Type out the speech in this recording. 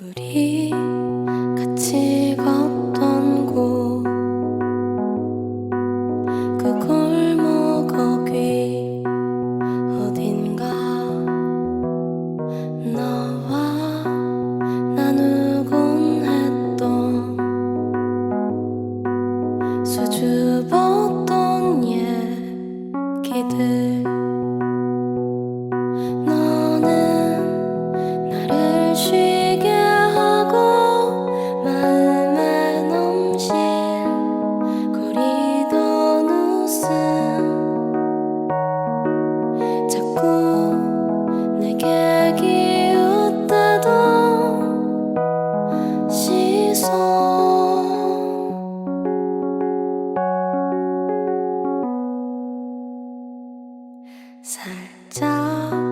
우리 살짝